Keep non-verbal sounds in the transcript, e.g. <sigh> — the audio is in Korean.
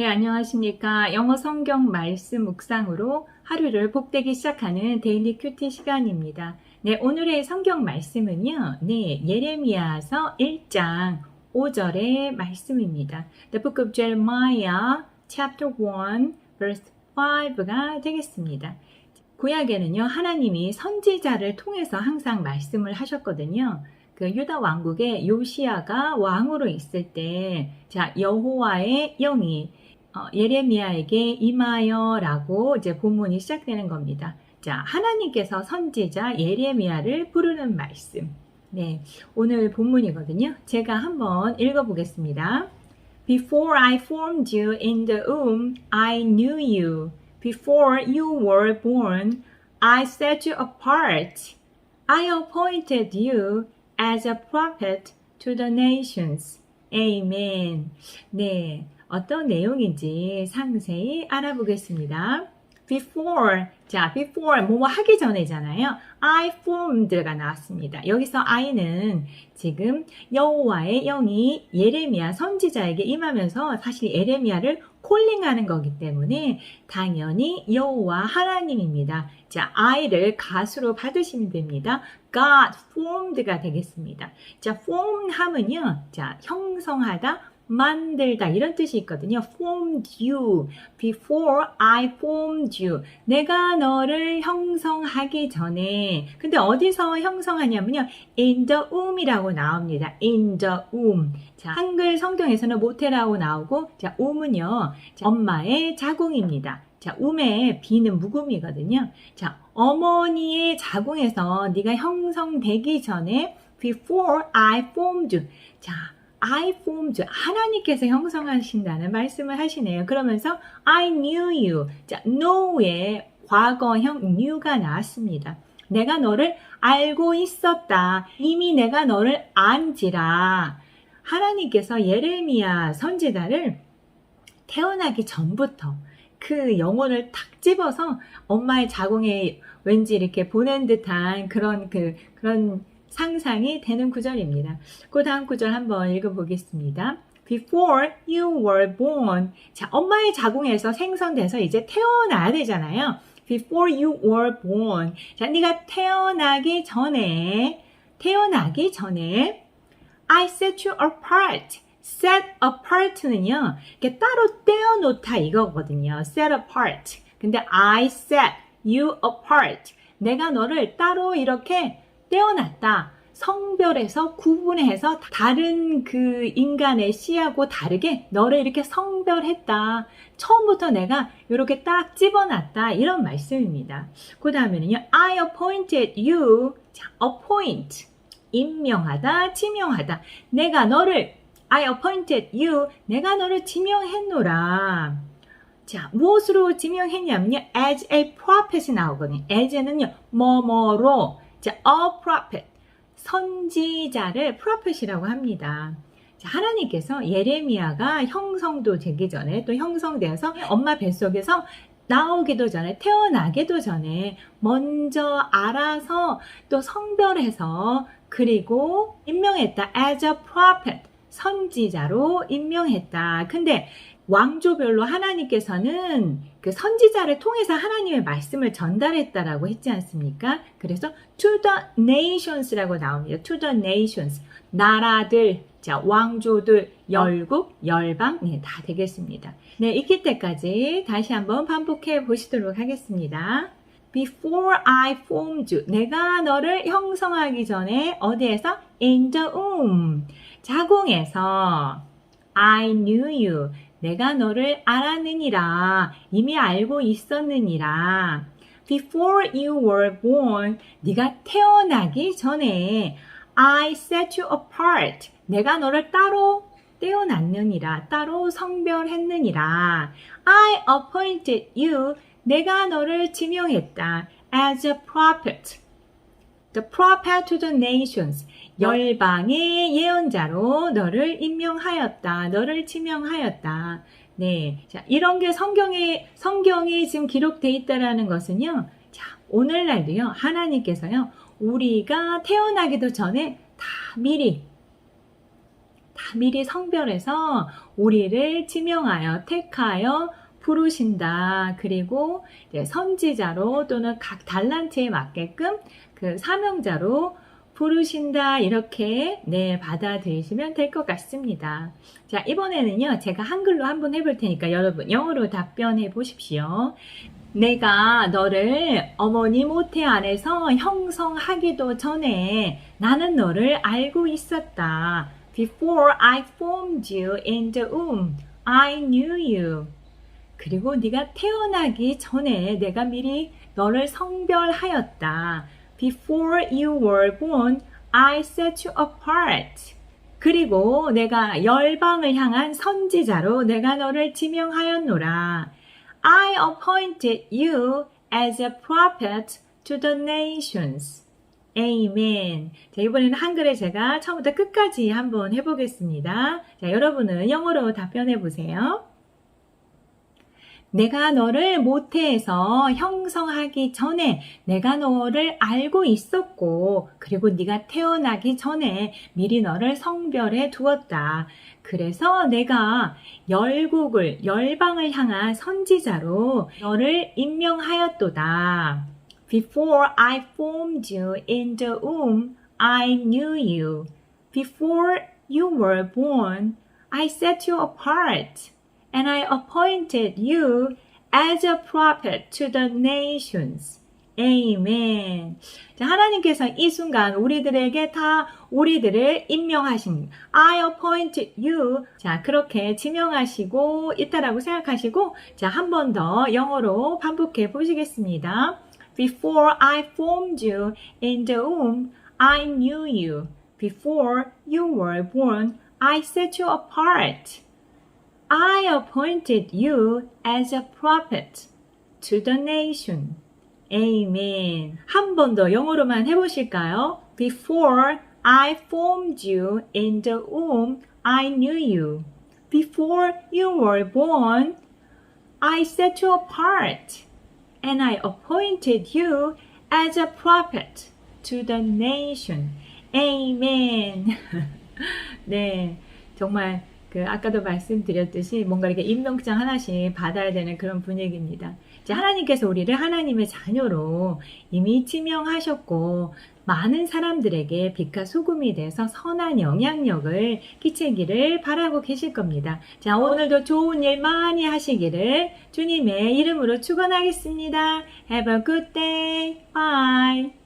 네, 안녕하십니까. 영어 성경 말씀 묵상으로 하루를 복되기 시작하는 데일리 큐티 시간입니다. 네, 오늘의 성경 말씀은요. 네, 예레미야서 1장 5절의 말씀입니다. The book of Jeremiah chapter 1 verse 5가 되겠습니다. 구약에는요. 하나님이 선지자를 통해서 항상 말씀을 하셨거든요. 그 유다 왕국의 요시아가 왕으로 있을 때, 자, 여호와의 영이 어, 예레미야에게 임하여라고 이제 본문이 시작되는 겁니다. 자, 하나님께서 선지자 예레미야를 부르는 말씀. 네, 오늘 본문이거든요. 제가 한번 읽어보겠습니다. Before I formed you in the womb, I knew you. Before you were born, I set you apart. I appointed you as a prophet to the nations. Amen. 네. 어떤 내용인지 상세히 알아보겠습니다. Before, 자, before, 뭐뭐 하기 전에잖아요. I formed가 나왔습니다. 여기서 I는 지금 여호와의 영이 예레미야 선지자에게 임하면서 사실 예레미야를 콜링하는 거기 때문에 당연히 여호와 하나님입니다. 자, I를 가수로 받으시면 됩니다. God formed가 되겠습니다. 자, form 하면요. 자, 형성하다, 만들다 이런 뜻이 있거든요. formed you before I formed you. 내가 너를 형성하기 전에. 근데 어디서 형성하냐면요. in the womb이라고 나옵니다. in the womb. 자, 한글 성경에서는 모태라고 나오고 자, wom은요. 자, 엄마의 자궁입니다. 자, um의 비는 묵음이거든요. 자, 어머니의 자궁에서 네가 형성되기 전에 before I formed you. 자, I formed 하나님께서 형성하신다는 말씀을 하시네요. 그러면서 I knew you. 자, know의 과거형 knew가 나왔습니다. 내가 너를 알고 있었다. 이미 내가 너를 안지라. 하나님께서 예레미야 선지자를 태어나기 전부터 그 영혼을 탁 집어서 엄마의 자궁에 왠지 이렇게 보낸 듯한 그런 그 그런 상상이 되는 구절입니다. 그 다음 구절 한번 읽어보겠습니다. Before you were born. 자, 엄마의 자궁에서 생성돼서 이제 태어나야 되잖아요. Before you were born. 자, 네가 태어나기 전에, 태어나기 전에, I set you apart. set apart는요, 이렇게 따로 떼어놓다 이거거든요. set apart. 근데 I set you apart. 내가 너를 따로 이렇게 떼어놨다. 성별에서 구분해서 다른 그 인간의 씨하고 다르게 너를 이렇게 성별했다. 처음부터 내가 이렇게 딱 집어놨다. 이런 말씀입니다. 그 다음에는요. I appointed you. 자, appoint. 임명하다, 지명하다. 내가 너를 I appointed you. 내가 너를 지명했노라. 자, 무엇으로 지명했냐면요. as a prophet이 나오거든요. as는요. 뭐뭐로 자, a prophet. 선지자를 프로펫이라고 합니다. 자, 하나님께서 예레미야가 형성도 되기 전에 또 형성되어서 엄마 뱃속에서 나오기도 전에 태어나기도 전에 먼저 알아서 또 성별해서 그리고 임명했다 as a prophet 선지자로 임명했다. 근데 왕조별로 하나님께서는 그 선지자를 통해서 하나님의 말씀을 전달했다라고 했지 않습니까? 그래서 to the nations라고 나옵니다. to the nations. 나라들, 자, 왕조들, 열국, 열방, 네, 다 되겠습니다. 네, 익힐 때까지 다시 한번 반복해 보시도록 하겠습니다. Before I formed you. 내가 너를 형성하기 전에 어디에서? In the womb. 자궁에서 I knew you. 내가 너를 알았느니라. 이미 알고 있었느니라. Before you were born, 네가 태어나기 전에 I set you apart. 내가 너를 따로 떼어놨느니라. 따로 성별했느니라. I appointed you. 내가 너를 지명했다. As a prophet. The prophet to the nations. 열방의 예언자로 너를 임명하였다. 너를 지명하였다. 네. 자, 이런 게 성경에, 성경에 지금 기록되어 있다라는 것은요. 자, 오늘날도요. 하나님께서요. 우리가 태어나기도 전에 다 미리 다 미리 성별해서 우리를 지명하여 택하여 부르신다. 그리고 선지자로 또는 각 달란트에 맞게끔 그 사명자로 부르신다. 이렇게 네, 받아들이시면 될 것 같습니다. 자, 이번에는요. 제가 한글로 한번 해볼 테니까 여러분 영어로 답변해 보십시오. 내가 너를 어머니 모태 안에서 형성하기도 전에 나는 너를 알고 있었다. Before I formed you in the womb, I knew you. 그리고 네가 태어나기 전에 내가 미리 너를 성별하였다. Before you were born, I set you apart. 그리고 내가 열방을 향한 선지자로 내가 너를 지명하였노라. I appointed you as a prophet to the nations. Amen. 자, 이번에는 한글에 제가 처음부터 끝까지 한번 해보겠습니다. 자, 여러분은 영어로 답변해 보세요. 내가 너를 모태에서 형성하기 전에 내가 너를 알고 있었고 그리고 네가 태어나기 전에 미리 너를 성별해 두었다. 그래서 내가 열국을 열방을 향한 선지자로 너를 임명하였도다. Before I formed you in the womb, I knew you. Before you were born, I set you apart. And I appointed you as a prophet to the nations. Amen. 자, 하나님께서 이 순간 우리들에게 다 우리들을 임명하신 I appointed you. 자, 그렇게 지명하시고 있다라고 생각하시고 자, 한 번 더 영어로 반복해 보시겠습니다. Before I formed you in the womb, I knew you. Before you were born, I set you apart. I appointed you as a prophet to the nation. Amen. 한 번 더 영어로만 해보실까요? Before I formed you in the womb, I knew you. Before you were born, I set you apart, and I appointed you as a prophet to the nation. Amen. <laughs> 네, 정말 그 아까도 말씀드렸듯이 뭔가 이렇게 임명장 하나씩 받아야 되는 그런 분위기입니다. 이제 하나님께서 우리를 하나님의 자녀로 이미 지명하셨고 많은 사람들에게 빛과 소금이 돼서 선한 영향력을 끼치기를 바라고 계실 겁니다. 자, 오늘도 좋은 일 많이 하시기를 주님의 이름으로 축원하겠습니다. Have a good day. Bye.